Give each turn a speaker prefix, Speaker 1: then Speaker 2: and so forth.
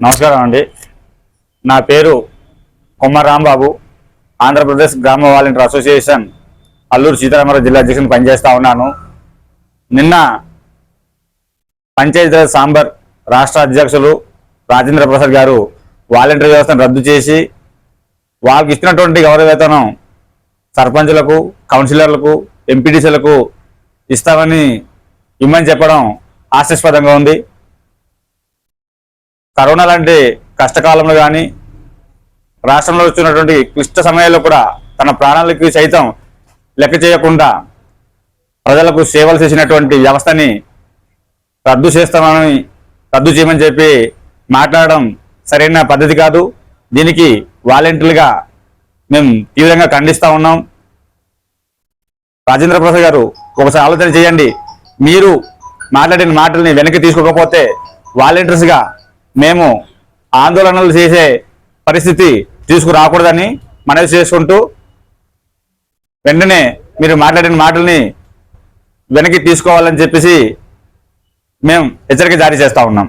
Speaker 1: నమస్కారం అండి. నా పేరు కొమ్మర రాంబాబు. ఆంధ్రప్రదేశ్ గ్రామ వాలంటీర్ అసోసియేషన్ అల్లూరు సీతారామరావు జిల్లా అధ్యక్షుని పనిచేస్తూ ఉన్నాను. నిన్న పంచాయతీరాజ్ సాంబర్ రాష్ట్ర అధ్యక్షులు రాజేంద్ర ప్రసాద్ గారు వాలంటీర్ వ్యవస్థను రద్దు చేసి వాళ్ళకి ఇచ్చినటువంటి గౌరవ వేతనం సర్పంచులకు కౌన్సిలర్లకు ఎంపీటీసీలకు ఇస్తామని ఇమ్మని చెప్పడం ఆశాస్పదంగా ఉంది. కరోనా లాంటి కష్టకాలంలో కానీ రాష్ట్రంలో వచ్చినటువంటి క్లిష్ట సమయాల్లో కూడా తన ప్రాణాలకి సైతం లెక్క చేయకుండా ప్రజలకు సేవలు చేసినటువంటి వ్యవస్థని రద్దు చేస్తామని రద్దు చేయమని చెప్పి మాట్లాడడం సరైన పద్ధతి కాదు. దీనికి వాలంటీర్లుగా మేము తీవ్రంగా ఖండిస్తూ ఉన్నాం. రాజేంద్ర ప్రసాద్ గారు ఒకసారి ఆలోచన చేయండి. మీరు మాట్లాడిన మాటల్ని వెనక్కి తీసుకోకపోతే వాలంటీర్స్గా మేము ఆందోళనలు చేసే పరిస్థితి తీసుకురాకూడదని మనవి చేసుకుంటూ వెంటనే మీరు మాట్లాడిన మాటల్ని వెనక్కి తీసుకోవాలని చెప్పేసి మేము హెచ్చరిక జారీ చేస్తా ఉన్నాం.